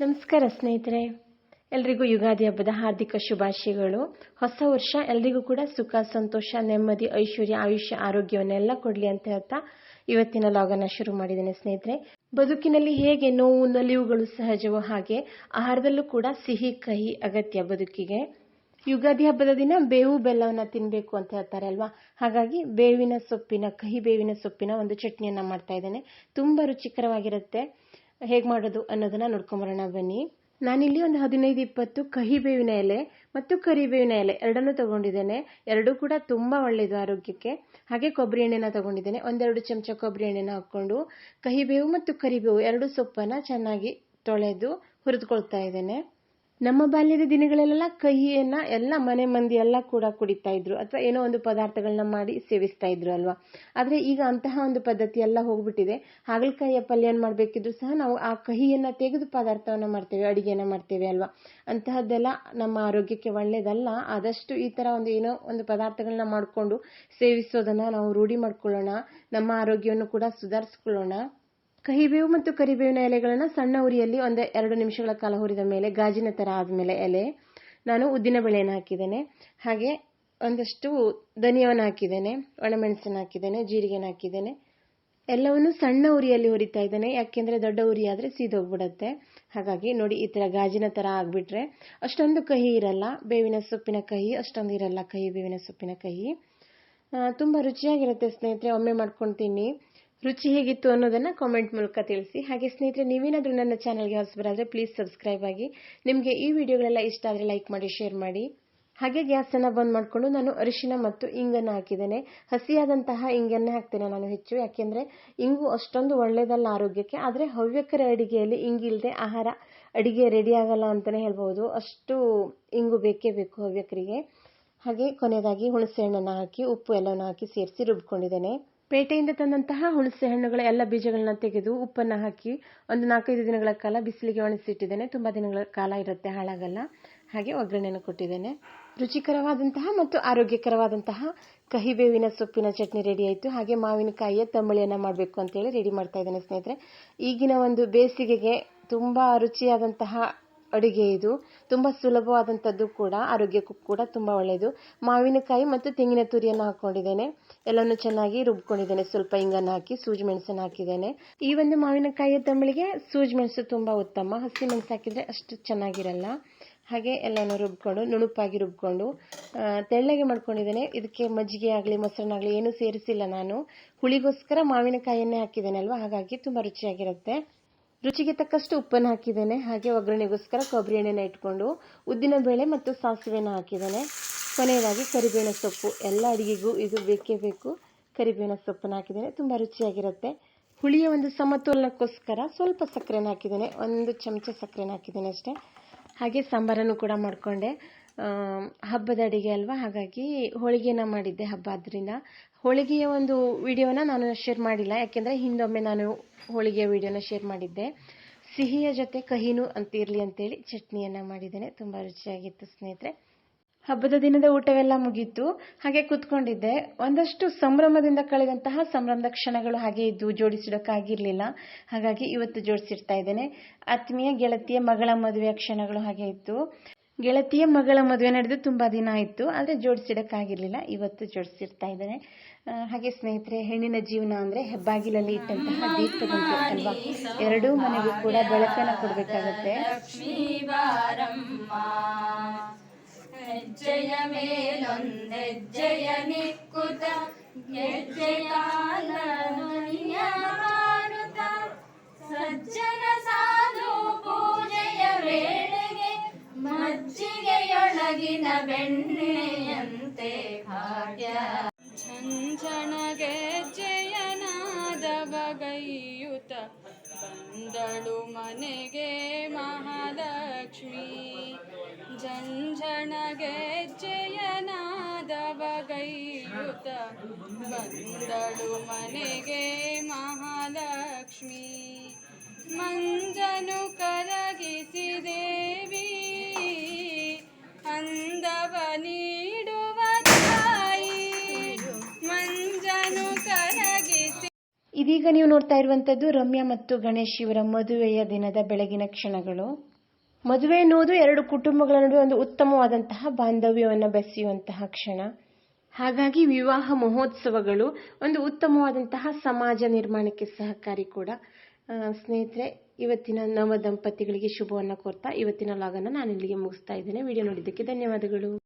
ನಮಸ್ಕಾರ ಸ್ನೇಹಿತರೆ. ಎಲ್ರಿಗೂ ಯುಗಾದಿ ಹಬ್ಬದ ಹಾರ್ದಿಕ ಶುಭಾಶಯಗಳು. ಹೊಸ ವರ್ಷ ಎಲ್ರಿಗೂ ಕೂಡ ಸುಖ, ಸಂತೋಷ, ನೆಮ್ಮದಿ, ಐಶ್ವರ್ಯ, ಆಯುಷ್ಯ, ಆರೋಗ್ಯವನ್ನೆಲ್ಲ ಕೊಡಲಿ ಅಂತ ಹೇಳ್ತಾ ಇವತ್ತಿನ ಲಾಗನ್ನ ಶುರು ಮಾಡಿದ್ದೇನೆ ಸ್ನೇಹಿತರೆ. ಬದುಕಿನಲ್ಲಿ ಹೇಗೆ ನೋವು, ನಲಿವುಗಳು ಸಹಜವೋ ಹಾಗೆ ಆಹಾರದಲ್ಲೂ ಕೂಡ ಸಿಹಿ, ಕಹಿ ಅಗತ್ಯ ಬದುಕಿಗೆ. ಯುಗಾದಿ ಹಬ್ಬದ ದಿನ ಬೇವು, ಬೆಲ್ಲವನ್ನು ತಿನ್ನಬೇಕು ಅಂತ ಹೇಳ್ತಾರೆ ಅಲ್ವಾ? ಹಾಗಾಗಿ ಬೇವಿನ ಸೊಪ್ಪಿನ, ಕಹಿ ಬೇವಿನ ಸೊಪ್ಪಿನ ಒಂದು ಚಟ್ನಿಯನ್ನ ಮಾಡ್ತಾ ಇದ್ದೇನೆ. ತುಂಬಾ ರುಚಿಕರವಾಗಿರುತ್ತೆ. ಹೇಗೆ ಮಾಡೋದು ಅನ್ನೋದನ್ನ ನೋಡ್ಕೊಂಬರೋಣ ಬನ್ನಿ. ನಾನಿಲ್ಲಿ ಒಂದು ಹದಿನೈದು ಇಪ್ಪತ್ತು ಕಹಿ ಬೇವಿನ ಎಲೆ ಮತ್ತು ಕರಿಬೇವಿನ ಎಲೆ ಎರಡನ್ನೂ ತಗೊಂಡಿದ್ದೇನೆ. ಎರಡೂ ಕೂಡ ತುಂಬಾ ಒಳ್ಳೆಯದು ಆರೋಗ್ಯಕ್ಕೆ. ಹಾಗೆ ಕೊಬ್ಬರಿ ಎಣ್ಣೆನ ತಗೊಂಡಿದ್ದೇನೆ. ಒಂದೆರಡು ಚಮಚ ಕೊಬ್ಬರಿ ಎಣ್ಣೆನ ಹಾಕ್ಕೊಂಡು ಕಹಿಬೇವು ಮತ್ತು ಕರಿಬೇವು ಎರಡು ಸೊಪ್ಪನ್ನ ಚೆನ್ನಾಗಿ ತೊಳೆದು ಹುರಿದುಕೊಳ್ತಾ ಇದ್ದೇನೆ. ನಮ್ಮ ಬಾಲ್ಯದ ದಿನಗಳಲ್ಲೆಲ್ಲ ಕಹಿಯನ್ನ ಎಲ್ಲ ಮನೆ ಮಂದಿ ಎಲ್ಲ ಕೂಡ ಕುಡಿತಾ ಇದ್ರು. ಅಥವಾ ಏನೋ ಒಂದು ಪದಾರ್ಥಗಳನ್ನ ಮಾಡಿ ಸೇವಿಸ್ತಾ ಇದ್ರು ಅಲ್ವಾ? ಆದ್ರೆ ಈಗ ಅಂತಹ ಒಂದು ಪದ್ಧತಿ ಎಲ್ಲ ಹೋಗ್ಬಿಟ್ಟಿದೆ. ಹಾಗಲಕಾಯಿಯ ಪಲ್ಯನ ಮಾಡಬೇಕಿದ್ರು ಸಹ ನಾವು ಆ ಕಹಿಯನ್ನ ತೆಗೆದು ಪದಾರ್ಥವನ್ನ ಮಾಡ್ತೇವೆ, ಅಡಿಗೆಯನ್ನ ಮಾಡ್ತೇವೆ ಅಲ್ವಾ? ಅಂತಹದ್ದೆಲ್ಲ ನಮ್ಮ ಆರೋಗ್ಯಕ್ಕೆ ಒಳ್ಳೇದಲ್ಲ. ಆದಷ್ಟು ಈ ತರ ಒಂದು ಏನೋ ಒಂದು ಪದಾರ್ಥಗಳನ್ನ ಮಾಡಿಕೊಂಡು ಸೇವಿಸೋದನ್ನ ನಾವು ರೂಢಿ ಮಾಡ್ಕೊಳ್ಳೋಣ. ನಮ್ಮ ಆರೋಗ್ಯವನ್ನು ಕೂಡ ಸುಧಾರಿಸ್ಕೊಳ್ಳೋಣ. ಕಹಿಬೇವು ಮತ್ತು ಕರಿಬೇವಿನ ಎಲೆಗಳನ್ನು ಸಣ್ಣ ಉರಿಯಲ್ಲಿ ಒಂದು ಎರಡು ನಿಮಿಷಗಳ ಕಾಲ ಹುರಿದ ಮೇಲೆ ಗಾಜಿನ ತರ ಆದಮೇಲೆ ಎಲೆ, ನಾನು ಉದ್ದಿನ ಬೇಳೆಯನ್ನು ಹಾಕಿದ್ದೇನೆ. ಹಾಗೆ ಒಂದಷ್ಟು ಧನಿಯವನ್ನು ಹಾಕಿದ್ದೇನೆ, ಒಣಮೆಣಸನ್ನು ಹಾಕಿದ್ದೇನೆ, ಜೀರಿಗೆನ ಹಾಕಿದ್ದೇನೆ. ಎಲ್ಲವನ್ನು ಸಣ್ಣ ಉರಿಯಲ್ಲಿ ಹುರಿತಾ ಇದ್ದೇನೆ. ಯಾಕೆಂದ್ರೆ ದೊಡ್ಡ ಉರಿ ಆದ್ರೆ ಸೀದೋಗ್ಬಿಡತ್ತೆ. ಹಾಗಾಗಿ ನೋಡಿ ಈ ತರ ಗಾಜಿನ ತರ ಆಗ್ಬಿಟ್ರೆ ಅಷ್ಟೊಂದು ಕಹಿ ಇರಲ್ಲ. ಬೇವಿನ ಸೊಪ್ಪಿನ ಕಹಿ, ಅಷ್ಟೊಂದು ಇರಲ್ಲ ಕಹಿ, ಬೇವಿನ ಸೊಪ್ಪಿನ ಕಹಿ. ತುಂಬಾ ರುಚಿಯಾಗಿರುತ್ತೆ ಸ್ನೇಹಿತರೆ, ಒಮ್ಮೆ ಮಾಡ್ಕೊಂಡು ತಿನ್ನಿ. ರುಚಿ ಹೇಗಿತ್ತು ಅನ್ನೋದನ್ನು ಕಾಮೆಂಟ್ ಮೂಲಕ ತಿಳಿಸಿ. ಹಾಗೆ ಸ್ನೇಹಿತರೆ, ನೀವೇನಾದರೂ ನನ್ನ ಚಾನಲ್ಗೆ ಹೊಸಬರಾದರೆ ಪ್ಲೀಸ್ ಸಬ್ಸ್ಕ್ರೈಬ್ ಆಗಿ. ನಿಮಗೆ ಈ ವಿಡಿಯೋಗಳೆಲ್ಲ ಇಷ್ಟ ಆದರೆ ಲೈಕ್ ಮಾಡಿ ಶೇರ್ ಮಾಡಿ. ಹಾಗೆ ಗ್ಯಾಸನ್ನು ಬಂದ್ ಮಾಡಿಕೊಂಡು ನಾನು ಅರಿಶಿನ ಮತ್ತು ಇಂಗನ್ನು ಹಾಕಿದ್ದೇನೆ. ಹಸಿಯಾದಂತಹ ಇಂಗನ್ನೇ ಹಾಕ್ತೇನೆ ನಾನು ಹೆಚ್ಚು. ಯಾಕೆಂದರೆ ಇಂಗು ಅಷ್ಟೊಂದು ಒಳ್ಳೆಯದಲ್ಲ ಆರೋಗ್ಯಕ್ಕೆ. ಆದರೆ ಹವ್ಯಕರ ಅಡಿಗೆಯಲ್ಲಿ ಇಂಗಿಲ್ಲದೆ ಆಹಾರ ಅಡಿಗೆ ರೆಡಿ ಆಗಲ್ಲ ಅಂತಲೇ ಹೇಳ್ಬೋದು ಅಷ್ಟು ಇಂಗು ಬೇಕೇ ಬೇಕು ಹವ್ಯಕರಿಗೆ. ಹಾಗೆ ಕೊನೆಯದಾಗಿ ಹುಣಸೆ ಹಣ್ಣನ್ನು ಹಾಕಿ, ಉಪ್ಪು ಎಲ್ಲವನ್ನು ಹಾಕಿ ಸೇರಿಸಿ ರುಬ್ಕೊಂಡಿದ್ದೇನೆ. ಪೇಟೆಯಿಂದ ತಂದಂತಹ ಹುಣಸೆ ಹಣ್ಣುಗಳ ಎಲ್ಲ ಬೀಜಗಳನ್ನ ತೆಗೆದು ಉಪ್ಪನ್ನು ಹಾಕಿ ಒಂದು ನಾಲ್ಕೈದು ದಿನಗಳ ಕಾಲ ಬಿಸಿಲಿಗೆ ಒಣಸಿಟ್ಟಿದ್ದೇನೆ ತುಂಬಾ ದಿನಗಳ ಕಾಲ ಇರುತ್ತೆ, ಹಾಳಾಗಲ್ಲ. ಹಾಗೆ ಒಗ್ಗರಣೆಯನ್ನು ಕೊಟ್ಟಿದ್ದೇನೆ. ರುಚಿಕರವಾದಂತಹ ಮತ್ತು ಆರೋಗ್ಯಕರವಾದಂತಹ ಕಹಿಬೇವಿನ ಸೊಪ್ಪಿನ ಚಟ್ನಿ ರೆಡಿ ಆಯಿತು. ಹಾಗೆ ಮಾವಿನಕಾಯಿಯ ತಂಬಳಿಯನ್ನು ಮಾಡಬೇಕು ಅಂತೇಳಿ ರೆಡಿ ಮಾಡ್ತಾ ಇದ್ದೇನೆ ಸ್ನೇಹಿತರೆ. ಈಗಿನ ಒಂದು ಬೇಸಿಗೆಗೆ ತುಂಬಾ ರುಚಿಯಾದಂತಹ ಅಡುಗೆ ಇದು. ತುಂಬಾ ಸುಲಭವಾದಂಥದ್ದು ಕೂಡ, ಆರೋಗ್ಯಕ್ಕೂ ಕೂಡ ತುಂಬಾ ಒಳ್ಳೆಯದು ಮಾವಿನಕಾಯಿ ಮತ್ತು ತೆಂಗಿನ ತುರಿಯನ್ನು ಹಾಕೊಂಡಿದ್ದೇನೆ. ಎಲ್ಲವನ್ನು ಚೆನ್ನಾಗಿ ರುಬ್ಕೊಂಡಿದ್ದೇನೆ. ಸ್ವಲ್ಪ ಇಂಗನ್ನು ಹಾಕಿ, ಸೂಜಿ ಮೆಣಸನ್ನು ಹಾಕಿದ್ದೇನೆ. ಈ ಒಂದು ಮಾವಿನಕಾಯಿಯ ತಂಬಳಿಗೆ ಸೂಜಿ ಮೆಣಸು ತುಂಬಾ ಉತ್ತಮ. ಹಸಿ ಮೆಣಸು ಹಾಕಿದ್ರೆ ಅಷ್ಟು ಚೆನ್ನಾಗಿರಲ್ಲ. ಹಾಗೆ ಎಲ್ಲನೂ ರುಬ್ಕೊಂಡು, ನುಣುಪಾಗಿ ರುಬ್ಕೊಂಡು ತೆಳ್ಳಗೆ ಮಾಡ್ಕೊಂಡಿದ್ದೇನೆ. ಇದಕ್ಕೆ ಮಜ್ಜಿಗೆ ಆಗಲಿ ಮೊಸರನ್ನಾಗಲಿ ಏನೂ ಸೇರಿಸಿಲ್ಲ ನಾನು. ಹುಳಿಗೋಸ್ಕರ ಮಾವಿನಕಾಯಿಯನ್ನೇ ಹಾಕಿದ್ದೇನೆ ಅಲ್ವಾ? ಹಾಗಾಗಿ ತುಂಬಾ ರುಚಿಯಾಗಿರುತ್ತೆ. ರುಚಿಗೆ ತಕ್ಕಷ್ಟು ಉಪ್ಪನ್ನು ಹಾಕಿದ್ದೇನೆ. ಹಾಗೆ ಒಗ್ಗರಣೆಗೋಸ್ಕರ ಕೊಬ್ಬರಿ ಎಣ್ಣೆನ ಇಟ್ಕೊಂಡು ಉದ್ದಿನ ಬೇಳೆ ಮತ್ತು ಸಾಸಿವೆನ ಹಾಕಿದ್ದೇನೆ. ಕೊನೆಯದಾಗಿ ಕರಿಬೇವಿನ ಸೊಪ್ಪು. ಎಲ್ಲ ಅಡುಗೆಗೂ ಇದು ಬೇಕೇ ಬೇಕು. ಕರಿಬೇವಿನ ಸೊಪ್ಪನ್ನು ಹಾಕಿದ್ದೇನೆ. ತುಂಬ ರುಚಿಯಾಗಿರುತ್ತೆ. ಹುಳಿಯ ಒಂದು ಸಮತೋಲನಕ್ಕೋಸ್ಕರ ಸ್ವಲ್ಪ ಸಕ್ಕರೆನ ಹಾಕಿದ್ದೇನೆ. ಒಂದು ಚಮಚ ಸಕ್ಕರೆನ ಹಾಕಿದ್ದೇನೆ ಅಷ್ಟೇ. ಹಾಗೆ ಸಾಂಬಾರನ್ನು ಕೂಡ ಮಾಡಿಕೊಂಡೆ. ಹಬ್ಬದ ಅಡಿಗೆ ಅಲ್ವಾ? ಹಾಗಾಗಿ ಹೋಳಿಗೆನ ಮಾಡಿದ್ದೆ ಹಬ್ಬ ಆದ್ದರಿಂದ ಹೋಳಿಗೆಯ ಒಂದು ವಿಡಿಯೋನ ನಾನು ಶೇರ್ ಮಾಡಿಲ್ಲ. ಯಾಕೆಂದರೆ ಹಿಂದೊಮ್ಮೆ ನಾನು ಹೋಳಿಗೆಯ ವಿಡಿಯೋನ ಶೇರ್ ಮಾಡಿದ್ದೆ. ಸಿಹಿಯ ಜೊತೆ ಕಹಿನೂ ಅಂತ ಇರಲಿ ಅಂತೇಳಿ ಚಟ್ನಿಯನ್ನು ಮಾಡಿದ್ದೇನೆ. ತುಂಬ ರುಚಿಯಾಗಿತ್ತು ಸ್ನೇಹಿತರೆ. ಹಬ್ಬದ ದಿನದ ಊಟವೆಲ್ಲ ಮುಗೀತು. ಹಾಗೆ ಕೂತ್ಕೊಂಡಿದ್ದೆ. ಒಂದಷ್ಟು ಸಂಭ್ರಮದಿಂದ ಕಳೆದಂತಹ ಸಂಭ್ರಮದ ಕ್ಷಣಗಳು ಹಾಗೆ ಇದ್ದು ಜೋಡಿಸಿಡೋಕ್ಕಾಗಿರಲಿಲ್ಲ ಹಾಗಾಗಿ ಇವತ್ತು ಜೋಡಿಸಿಡ್ತಾ ಇದ್ದೇನೆ. ಆತ್ಮೀಯ ಗೆಳತಿಯ ಮಗಳ ಮದುವೆಯ ಕ್ಷಣಗಳು ಹಾಗೆ ಇತ್ತು. ಗೆಳತಿಯ ಮಗಳ ಮದುವೆ ನಡೆದು ತುಂಬಾ ದಿನ ಆಯಿತು, ಆದರೆ ಜೋಡಿಸಿಡೋಕ್ಕಾಗಿರಲಿಲ್ಲ. ಇವತ್ತು ಜೋಡಿಸಿರ್ತಾ ಇದ್ದಾರೆ ಹಾಗೆ ಸ್ನೇಹಿತರೆ, ಹೆಣ್ಣಿನ ಜೀವನ ಅಂದರೆ ಹೆಬ್ಬಾಗಿಲಲ್ಲಿ ಇಟ್ಟಂತಹ ದೀಪದಂತೆ ಅಲ್ವಾ ಎರಡೂ ಮನೆಗೂ ಕೂಡ ಬೆಳಕನ್ನು ಕೊಡಬೇಕಾಗತ್ತೆ. ಹೆಜ್ಜೆಯ ಮೇಲೊಂದೆಜ್ಜೆಯ ಬೆಣ್ಣೆಯಂತೆ ಭಾಗ್ಯ. ಬಗೈಯುತ ಬಂದಳು ಮನೆಗೆ ಮಹಾಲಕ್ಷ್ಮಿ. ಜಯನಾದ ಬಗೈಯುತ ಬಂದಳು ಮನೆಗೆ ಇದೀಗ ನೀವು ನೋಡ್ತಾ ಇರುವಂತದ್ದು ರಮ್ಯಾ ಮತ್ತು ಗಣೇಶ್ ಇವರ ಮದುವೆಯ ದಿನದ ಬೆಳಗಿನ ಕ್ಷಣಗಳು. ಮದುವೆ ಎನ್ನುವುದು ಎರಡು ಕುಟುಂಬಗಳ ನಡುವೆ ಒಂದು ಉತ್ತಮವಾದಂತಹ ಬಾಂಧವ್ಯವನ್ನು ಬೆಸೆಯುವಂತಹ ಕ್ಷಣ. ಹಾಗಾಗಿ ವಿವಾಹ ಮಹೋತ್ಸವಗಳು ಒಂದು ಉತ್ತಮವಾದಂತಹ ಸಮಾಜ ನಿರ್ಮಾಣಕ್ಕೆ ಸಹಕಾರಿ ಕೂಡ. ಸ್ನೇಹಿತರೆ, ಇವತ್ತಿನ ನವ ದಂಪತಿಗಳಿಗೆ ಶುಭವನ್ನು ಕೋರ್ತಾ, ಇವತ್ತಿನ ಲಾಗನ್ನು ನಾನು ಇಲ್ಲಿಗೆ ಮುಗಿಸ್ತಾ ಇದ್ದೇನೆ. ವಿಡಿಯೋ ನೋಡಿದ್ದಕ್ಕೆ ಧನ್ಯವಾದಗಳು.